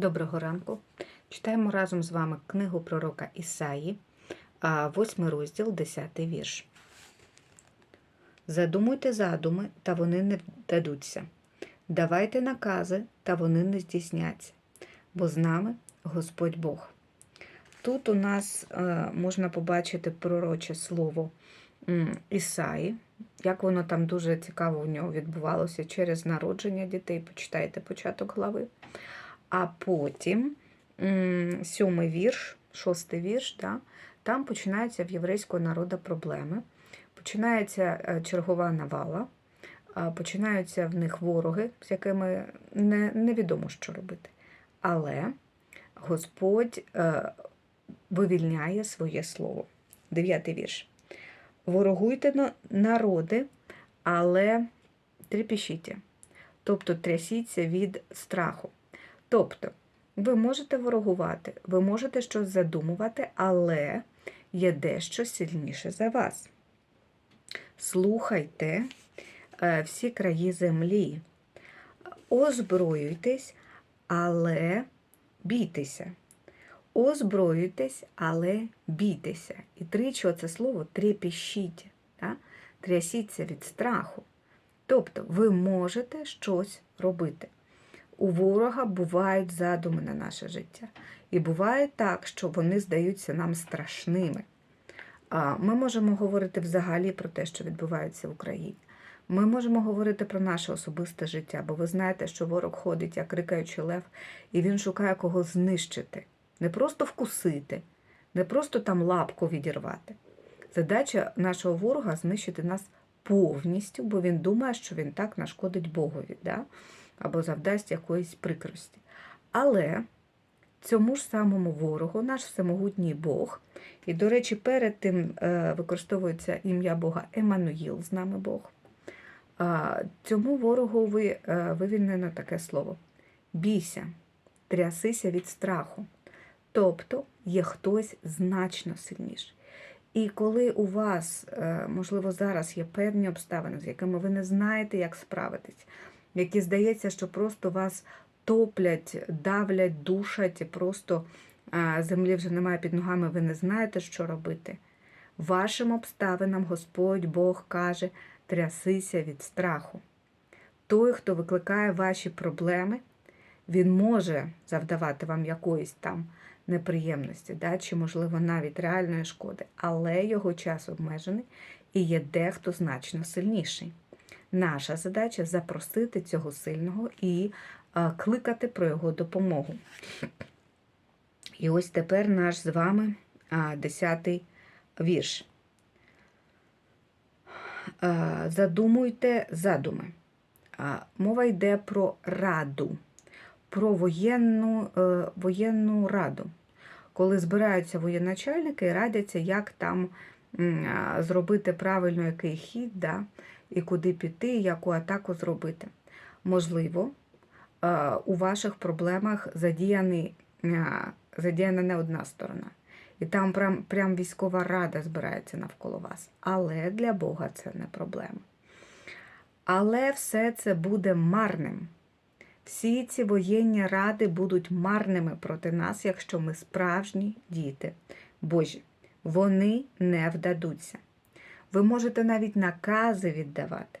Доброго ранку. Читаємо разом з вами книгу пророка Ісаї, 8 розділ, 10 вірш. Задумуйте задуми, та вони не дадуться. Давайте накази, та вони не здійсняться, бо з нами Господь Бог. Тут у нас е, можна побачити пророче слово Ісаї, як воно там дуже цікаво у нього відбувалося через народження дітей. Почитайте початок глави. А потім сьомий вірш, шостий вірш, да, там починаються в єврейського народу проблеми. Починається е, чергова навала, починаються в них вороги, з якими не, невідомо, що робити. Але Господь е, вивільняє своє слово. Дев'ятий вірш. Ворогуйте народи, але трепещіть. Тобто трясіться від страху. Тобто, ви можете ворогувати, ви можете щось задумувати, але є дещо сильніше за вас. Слухайте е, всі краї землі, озброюйтесь, але бійтеся. Озброюйтесь, але бійтеся. І тричі оце слово трепіщіть, да? трясіться від страху. Тобто ви можете щось робити. У ворога бувають задуми на наше життя. І буває так, що вони здаються нам страшними. Ми можемо говорити взагалі про те, що відбувається в Україні. Ми можемо говорити про наше особисте життя, бо ви знаєте, що ворог ходить, як рикаючий лев, і він шукає кого знищити. Не просто вкусити, не просто там лапку відірвати. Задача нашого ворога знищити нас повністю, бо він думає, що він так нашкодить Богові, да? Або завдасть якоїсь прикрості. Але цьому ж самому ворогу, наш всемогутній Бог, і, до речі, перед тим е, використовується ім'я Бога Еммануїл, з нами Бог. Цьому ворогу ви, е, вивільнено таке слово: бійся, трясися від страху. Тобто є хтось значно сильніший. І коли у вас, е, можливо, зараз є певні обставини, з якими ви не знаєте, як справитись, які здається, що просто вас топлять, давлять, душать, і просто землі вже немає під ногами, ви не знаєте, що робити. Вашим обставинам Господь Бог каже: трясися від страху. Той, хто викликає ваші проблеми, він може завдавати вам якоїсь там неприємності, да, чи, можливо, навіть реальної шкоди, але його час обмежений і є дехто значно сильніший. Наша задача запросити цього сильного і а, кликати про його допомогу. І ось тепер наш з вами а, десятий вірш. А, Задумуйте задуми. Мова йде про раду, про воєнну, е, воєнну раду. Коли збираються воєначальники і радяться, як там зробити правильно який хід, да, і куди піти, яку атаку зробити. Можливо, е, у ваших проблемах задіяний, е, задіяна не одна сторона. І там прям, прям військова рада збирається навколо вас. Але для Бога це не проблема. Але все це буде марним. Всі ці воєнні ради будуть марними проти нас, якщо ми справжні діти Божі. Вони не вдадуться. Ви можете навіть накази віддавати.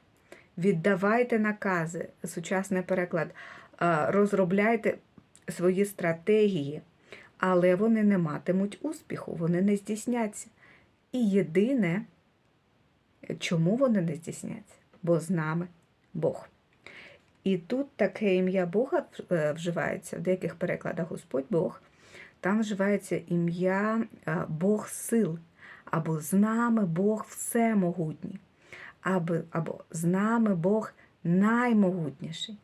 Віддавайте накази, сучасний переклад, розробляйте свої стратегії, але вони не матимуть успіху, вони не здійсняться. І єдине, чому вони не здійсняться? Бо з нами Бог. І тут таке ім'я Бога е, вживається, в деяких перекладах Господь Бог, там вживається ім'я е, Бог сил, або з нами Бог всемогутній, або, або з нами Бог наймогутніший.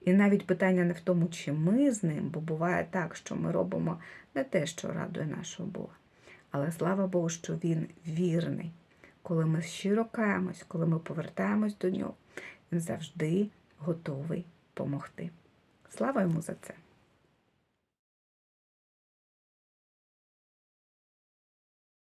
І навіть питання не в тому, чи ми з ним, бо буває так, що ми робимо не те, що радує нашого Бога. Але слава Богу, що Він вірний. Коли ми щиро каємось, коли ми повертаємось до нього, він завжди готовий помогти. Слава йому за це!